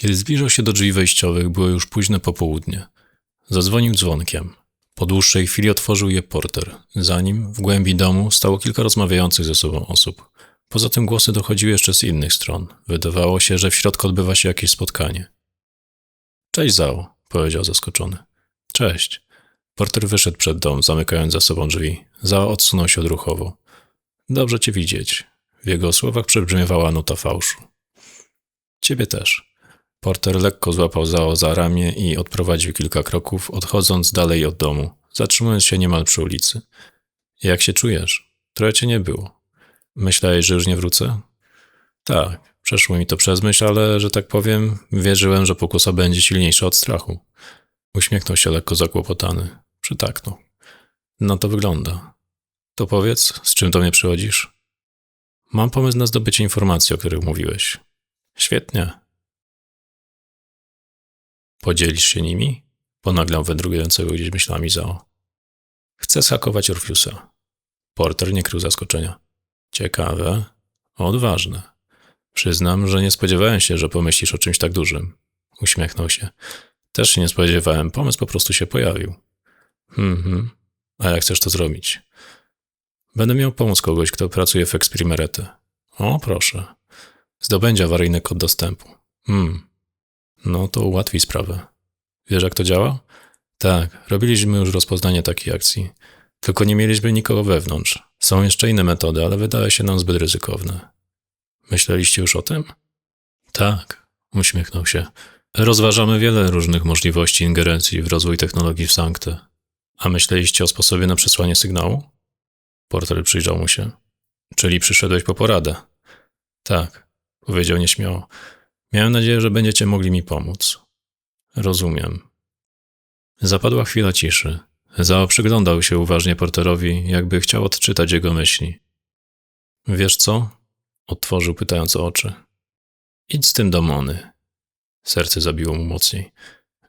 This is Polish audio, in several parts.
Kiedy zbliżał się do drzwi wejściowych, było już późne popołudnie. Zadzwonił dzwonkiem. Po dłuższej chwili otworzył je porter. Za nim, w głębi domu, stało kilka rozmawiających ze sobą osób. Poza tym głosy dochodziły jeszcze z innych stron. Wydawało się, że w środku odbywa się jakieś spotkanie. Cześć, Zao, powiedział zaskoczony. Cześć. Porter wyszedł przed dom, zamykając za sobą drzwi. Zao odsunął się odruchowo. Dobrze cię widzieć. W jego słowach przebrzmiewała nuta fałszu. Ciebie też. Porter lekko złapał Zao za ramię i odprowadził kilka kroków, odchodząc dalej od domu, zatrzymując się niemal przy ulicy. Jak się czujesz? Trochę cię nie było. Myślałeś, że już nie wrócę? Tak, przeszło mi to przez myśl, ale, że tak powiem, wierzyłem, że pokusa będzie silniejsza od strachu. Uśmiechnął się lekko zakłopotany. Przytaknął. No to wygląda. To powiedz, z czym do mnie przychodzisz? Mam pomysł na zdobycie informacji, o których mówiłeś. Świetnie. Podzielisz się nimi? Ponaglał wędrującego gdzieś myślami Zao. Chcę schakować Orfiusa. Porter nie krył zaskoczenia. Ciekawe, odważne. Przyznam, że nie spodziewałem się, że pomyślisz o czymś tak dużym. Uśmiechnął się. Też się nie spodziewałem, pomysł po prostu się pojawił. Mhm. A jak chcesz to zrobić? Będę miał pomóc kogoś, kto pracuje w Exprimerete. O, proszę. Zdobędzie awaryjny kod dostępu. Hmm. No to ułatwi sprawę. Wiesz, jak to działa? Tak, robiliśmy już rozpoznanie takiej akcji. Tylko nie mieliśmy nikogo wewnątrz. Są jeszcze inne metody, ale wydaje się nam zbyt ryzykowne. Myśleliście już o tym? Tak, uśmiechnął się. Rozważamy wiele różnych możliwości ingerencji w rozwój technologii w Sancte. A myśleliście o sposobie na przesłanie sygnału? Porter przyjrzał mu się. Czyli przyszedłeś po poradę? Tak, powiedział nieśmiało. Miałem nadzieję, że będziecie mogli mi pomóc. Rozumiem. Zapadła chwila ciszy. Zao przyglądał się uważnie porterowi, jakby chciał odczytać jego myśli. Wiesz co? Otworzył pytając o oczy. Idź z tym do Mony. Serce zabiło mu mocniej.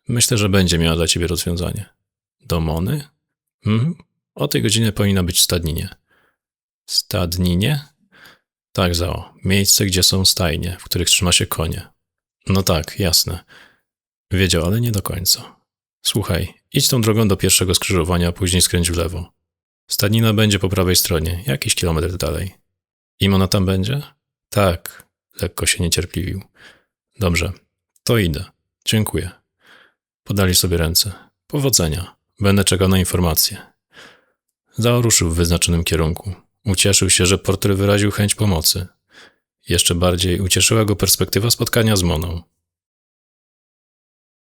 Myślę, że będzie miała dla ciebie rozwiązanie. Do Mony? Mhm. O tej godzinie powinna być w stadninie. Stadninie? Tak, Zao. Miejsce, gdzie są stajnie, w których trzyma się konie. No tak, jasne. Wiedział, ale nie do końca. Słuchaj, idź tą drogą do pierwszego skrzyżowania, a później skręć w lewo. Stadnina będzie po prawej stronie, jakiś kilometr dalej. Im ona tam będzie? Tak, lekko się niecierpliwił. Dobrze, to idę. Dziękuję. Podali sobie ręce. Powodzenia. Będę czekał na informacje. Zao ruszył w wyznaczonym kierunku. Ucieszył się, że portret wyraził chęć pomocy. Jeszcze bardziej ucieszyła go perspektywa spotkania z Moną.